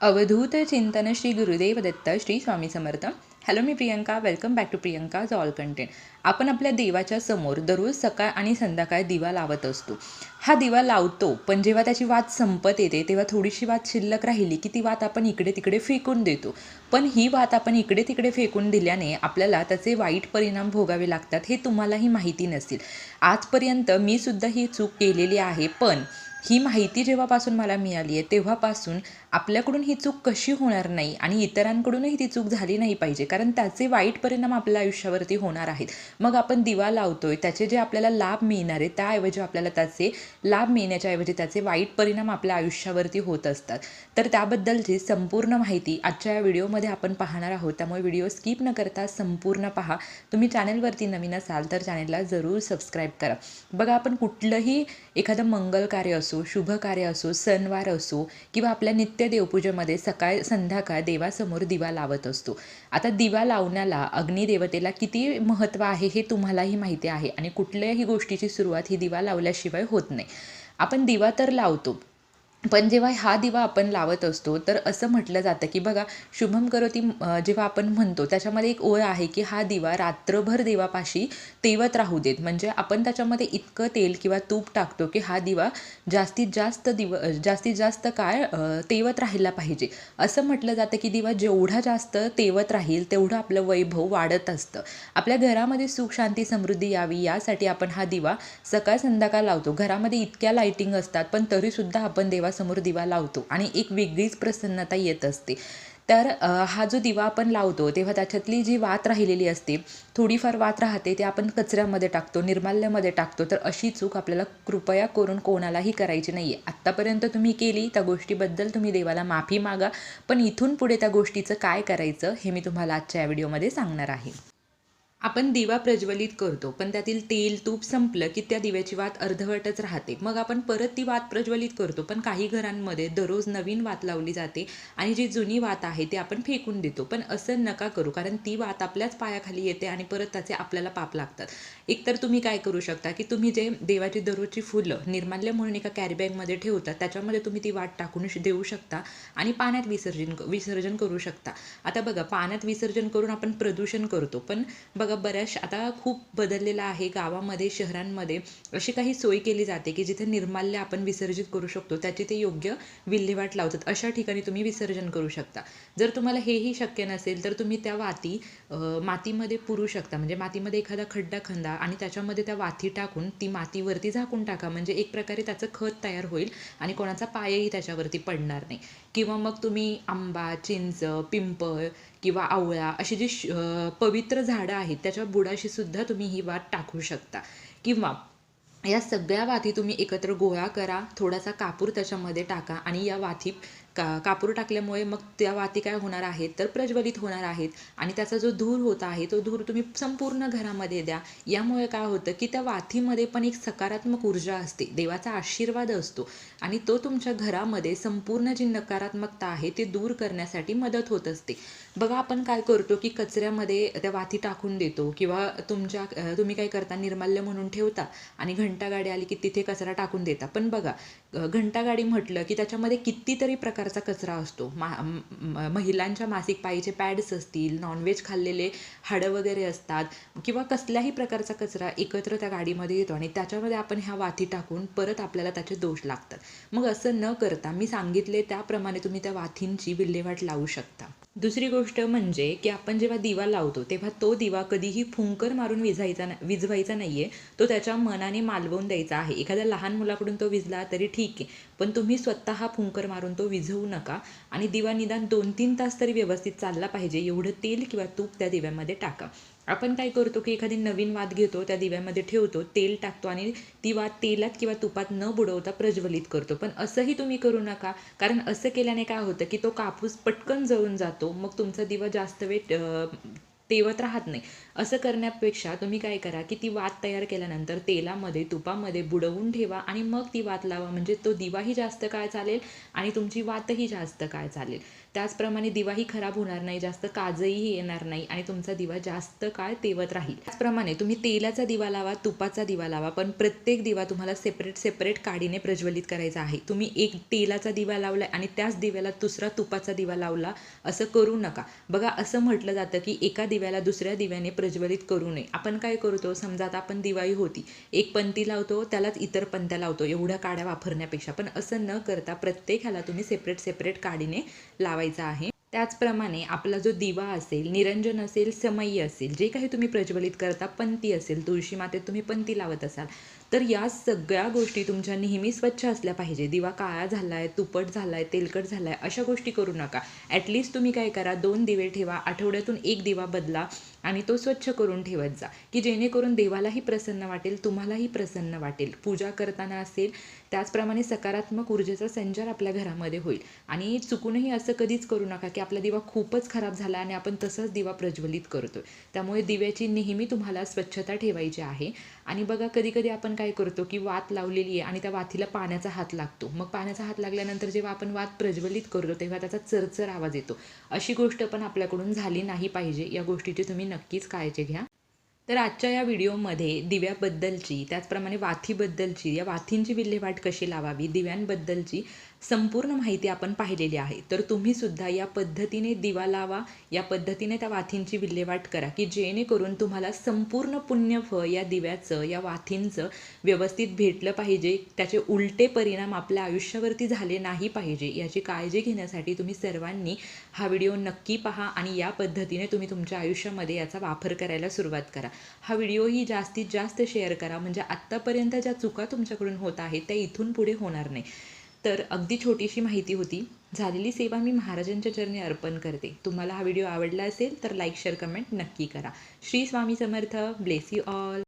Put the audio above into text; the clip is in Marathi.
अवधूत चिंतन Shri Gurudev Datta Shri Swami Samarth. Hello me Priyanka welcome back to Priyanka's all content आपण आपल्या देवाच्या समोर दररोज सकाळ आणि संध्याकाळ दिवा लावत असतो. हा दिवा लावतो पण जेव्हा त्याची वात संपत येते तेव्हा थोडीशी वात शिल्लक राहिली की ती वात आपण इकडे तिकडे फेकून देतो. पण ही वात आपण इकडे तिकडे फेकून दिल्याने आपल्याला त्याचे वाईट परिणाम भोगावे लागतात हे तुम्हालाही माहिती नसेल. आजपर्यंत मी सुद्धा ही चूक केलेली आहे पण ही माहिती जेव्हापासून मला मिळाली आहे तेव्हापासून आपल्याकडून ही चूक कशी होणार नाही आणि इतरांकडूनही ती चूक झाली नाही पाहिजे कारण त्याचे वाईट परिणाम आपल्या आयुष्यावरती होणार आहेत. मग आपण दिवा लावतोय त्याचे जे आपल्याला लाभ मिळणार आहे त्याऐवजी आपल्याला त्याचे लाभ मिळण्याच्या ऐवजी त्याचे वाईट परिणाम आपल्या आयुष्यावरती होत असतात. तर त्याबद्दलची संपूर्ण माहिती आजच्या या व्हिडिओमध्ये आपण पाहणार आहोत त्यामुळे व्हिडिओ स्किप न करता संपूर्ण पहा. तुम्ही चॅनलवरती नवीन असाल तर चॅनलला जरूर सबस्क्राईब करा. बघा आपण कुठलंही एखादं मंगल कार्य असो शुभ कार्य असो सणवार असो किंवा आपल्या नित्य देवपूजेमध्ये सकाळ संध्याकाळ देवासमोर दिवा लावत असतो. आता दिवा लावण्याला अग्निदेवतेला किती महत्त्व आहे हे तुम्हालाही माहिती आहे आणि कुठल्याही गोष्टीची सुरुवात ही दिवा लावल्याशिवाय होत नाही. आपण दिवा तर लावतो पण जेव्हा हा दिवा आपण लावत असतो तर असं म्हटलं जातं की बघा शुभम करोती जेव्हा आपण म्हणतो त्याच्यामध्ये एक ओळ आहे की हा दिवा रात्रभर देवापाशी तेवत राहू देत. म्हणजे आपण त्याच्यामध्ये इतकं तेल किंवा तूप टाकतो की हा दिवा जास्तीत जास्त दिव जास्तीत जास्त काळ तेवत राहायला पाहिजे. असं म्हटलं जातं की दिवा जेवढा जास्त तेवत राहील तेवढं आपलं वैभव वाढत असतं. आपल्या घरामध्ये सुख शांती समृद्धी यावी यासाठी आपण हा दिवा सकाळ संध्याकाळ लावतो. घरामध्ये इतक्या लाईटिंग असतात पण तरीसुद्धा आपण देवा समोर दिवा लावतो आणि एक वेगळीच प्रसन्नता येत असते. तर हा जो दिवा आपण लावतो तेव्हा त्याच्यातली जी वात राहिलेली असते थोडीफार वात राहते ते आपण कचऱ्यामध्ये टाकतो निर्माल्यामध्ये टाकतो. तर अशी चूक आपल्याला कृपया करून कोणालाही करायची नाही आहे आत्तापर्यंत तुम्ही केली त्या गोष्टीबद्दल तुम्ही देवाला माफी मागा पण इथून पुढे त्या गोष्टीचं काय करायचं हे मी तुम्हाला आजच्या या व्हिडिओमध्ये सांगणार आहे. आपण दिवा प्रज्वलित करतो पण त्यातील तेल तूप संपलं की त्या दिव्याची वात अर्धवटच राहते. मग आपण परत ती वात प्रज्वलित करतो पण काही घरांमध्ये दररोज नवीन वात लावली जाते आणि जी जुनी वात आहे ती आपण फेकून देतो. पण असं नका करू कारण ती वात आपल्याच पायाखाली येते आणि परत त्याचे आपल्याला पाप लागतात. एकतर तुम्ही काय करू शकता की तुम्ही जे देवाची दररोजची फुलं निर्माल्य म्हणून एका कॅरीबॅगमध्ये ठेवतात त्याच्यामध्ये तुम्ही ती वाट टाकून देऊ शकता आणि पाण्यात विसर्जन विसर्जन करू शकता. आता बघा पाण्यात विसर्जन करून आपण प्रदूषण करतो पण बघा बऱ्याच आता खूप बदललेलं आहे गावामध्ये शहरांमध्ये. अशी काही सोय केली जाते की जिथे निर्माल्य आपण विसर्जित करू शकतो त्याची ते योग्य विल्हेवाट लावतात. अशा ठिकाणी तुम्ही विसर्जन करू शकता. जर तुम्हाला हेही शक्य नसेल तर तुम्ही त्या वाती मातीमध्ये पुरू शकता. म्हणजे मातीमध्ये एखादा खड्डा खंदा आणि त्याच्यामध्ये त्या वाती टाकून ती मातीवरती झाकून टाका. म्हणजे एक प्रकारे त्याचं खत तयार होईल आणि कोणाचा पायही त्याच्यावरती पडणार नाही. किंवा मग तुम्ही आंबा चिंच पिंपळ किंवा आवळा अशी जी पवित्र झाडं आहेत त्याच्या बुडाशी सुद्धा तुम्ही ही वात टाकू शकता. किंवा या सगळ्या वाती तुम्ही एकत्र गोळा करा थोडासा कापूर त्याच्यामध्ये टाका आणि या वाती का कापूर टाकल्यामुळे मग त्या वाती काय होणार आहेत? तर प्रज्वलित होणार आहेत. आणि त्याचा जो धूर होत आहे तो धूर तुम्ही संपूर्ण घरामध्ये द्या. यामुळे काय होतं की त्या वातीमध्ये पण एक सकारात्मक ऊर्जा असते. देवाचा आशीर्वाद असतो. आणि तो तुमच्या घरामध्ये संपूर्ण जी नकारात्मकता आहे ती दूर करण्यासाठी मदत होत असते. बघा आपण काय करतो की कचऱ्यामध्ये त्या वाती टाकून देतो किंवा तुमच्या तुम्ही काय करता निर्माल्य म्हणून ठेवता आणि घंटागाडी आली की तिथे कचरा टाकून देता. पण बघा घंटागाडी म्हटलं की त्याच्यामध्ये कितीतरी प्रकार प्रकारचा कचरा असतो. मा महिलांच्या मासिक पाळीचे पॅड्स असतील नॉनव्हेज खाल्लेले हाडं वगैरे असतात किंवा कसल्याही प्रकारचा कचरा एकत्र त्या गाडीमध्ये येतो आणि त्याच्यामध्ये आपण ह्या वाती टाकून परत आपल्याला त्याचे दोष लागतात. मग असं न करता मी सांगितले त्याप्रमाणे तुम्ही त्या वाथींची विल्हेवाट लावू शकता. दुसरी गोष्ट म्हणजे की आपण जेव्हा दिवा लावतो तेव्हा तो दिवा कधीही फुंकर मारून विझायचा विझवायचा नाही आहे तो त्याच्या मनाने मालवून द्यायचा आहे. एखाद्या लहान मुलाकडून तो विझला तरी ठीक आहे. पण तुम्ही स्वतः फुंकर मारून तो विझवू नका आणि दिवा निदान दोन तीन तास तरी व्यवस्थित चालला पाहिजे. एवढं तेल किंवा तूप त्या दिव्यामध्ये टाका. आपण काय करतो की एखादी नवीन वाद घेतो त्या दिव्यामध्ये ठेवतो तेल टाकतो आणि ती वाद तेलात किंवा तुपात न बुडवता प्रज्वलित करतो. पण असंही तुम्ही करू नका. कारण असं केल्याने काय होतं की तो कापूस पटकन जळून जातो. मग तुमचा दिवा जास्त वेळ तेवत राहत नाही. असं करण्यापेक्षा तुम्ही काय करा की ती वात तयार केल्यानंतर तेलामध्ये तुपामध्ये बुडवून ठेवा आणि मग ती वात लावा. म्हणजे तो दिवाही जास्त काळ चालेल आणि तुमची वातही जास्त काळ चालेल. त्याचप्रमाणे दिवाही खराब होणार नाही जास्त काजही येणार नाही आणि तुमचा दिवा जास्त काळ तेवत राहील. त्याचप्रमाणे तुम्ही तेलाचा दिवा लावा तुपाचा दिवा लावा पण प्रत्येक दिवा तुम्हाला सेपरेट सेपरेट काडीने प्रज्वलित करायचा आहे. तुम्ही एक तेलाचा दिवा लावलाय आणि त्याच दिव्याला दुसरा तुपाचा दिवा लावला असं करू नका. बघा असं म्हटलं जातं की एका दिव्याला दुसऱ्या दिव्याने प्रज्वलित करू नये. आपण काय करतो? समजा आता आपण दिवाळी होती. एक पंथी लावतो त्यालाच इतर पंत्या लावतो एवढ्या काड्या वापरण्यापेक्षा. पण असं न करता प्रत्येकाला तुम्ही सेपरेट सेपरेट काडीने लावायचा आहे. त्याचप्रमाणे आपला जो दिवा असेल निरंजन असेल समयी असेल जे काही तुम्ही प्रज्वलित करता पंथी असेल तुळशी मातेत तुम्ही पंती लावत असाल तर या सगळ्या गोष्टी तुमच्या नेहमी स्वच्छ असल्या पाहिजे. दिवा काळा झाला आहे तुपट झाला आहे तेलकट झाला आहे अशा गोष्टी करू नका. ॲटलिस्ट तुम्ही काय करा दोन दिवे ठेवा आठवड्यातून एक दिवा बदला आणि तो स्वच्छ करून ठेवत जा की जेणेकरून देवालाही प्रसन्न वाटेल तुम्हालाही प्रसन्न वाटेल. पूजा करताना असेल त्याचप्रमाणे सकारात्मक ऊर्जेचा संचार आपल्या घरामध्ये होईल. आणि चुकूनही असं कधीच करू नका की आपला दिवा खूपच खराब झाला आणि आपण तसंच दिवा प्रज्वलित करतो त्यामुळे दिव्याची नेहमी तुम्हाला स्वच्छता ठेवायची आहे. आणि बघा कधी कधी आपण काय करतो की वात लावलेली आहे आणि त्या वातीला पाण्याचा हात लागतो. मग पाण्याचा हात लागल्यानंतर जेव्हा आपण वात प्रज्वलित करतो तेव्हा त्याचा चरचर आवाज येतो. अशी गोष्ट पण आपल्याकडून झाली नाही पाहिजे. या गोष्टीची तुम्ही नक्कीच काळजी घ्या. तर आजच्या या व्हिडिओमध्ये दिव्याबद्दलची त्याचप्रमाणे वाथीबद्दलची या वाथींची विल्हेवाट कशी लावावी दिव्यांबद्दलची संपूर्ण माहिती आपण पाहिलेली आहे. तर तुम्ही सुद्धा या पद्धतीने दिवा लावा या पद्धतीने त्या वाथींची विल्हेवाट करा की जेणेकरून तुम्हाला संपूर्ण पुण्यफळ या दिव्याचं या वाथींचं व्यवस्थित भेटलं पाहिजे त्याचे उलटे परिणाम आपल्या आयुष्यावरती झाले नाही पाहिजे याची काळजी घेण्यासाठी तुम्ही सर्वांनी हा व्हिडिओ नक्की पहा आणि या पद्धतीने तुम्ही तुमच्या आयुष्यामध्ये याचा वापर करायला सुरुवात करा. हा व्हिडिओही जास्तीत जास्त शेअर करा म्हणजे आत्तापर्यंत ज्या चुका तुमच्याकडून होत आहेत त्या इथून पुढे होणार नाही. तर अगदी छोटीशी माहिती होती. झालेली सेवा मी महाराजांच्या चरणी अर्पण करते. तुम्हाला हा व्हिडिओ आवडला असेल तर लाईक शेअर कमेंट नक्की करा. Shri Swami Samarth. Bless you all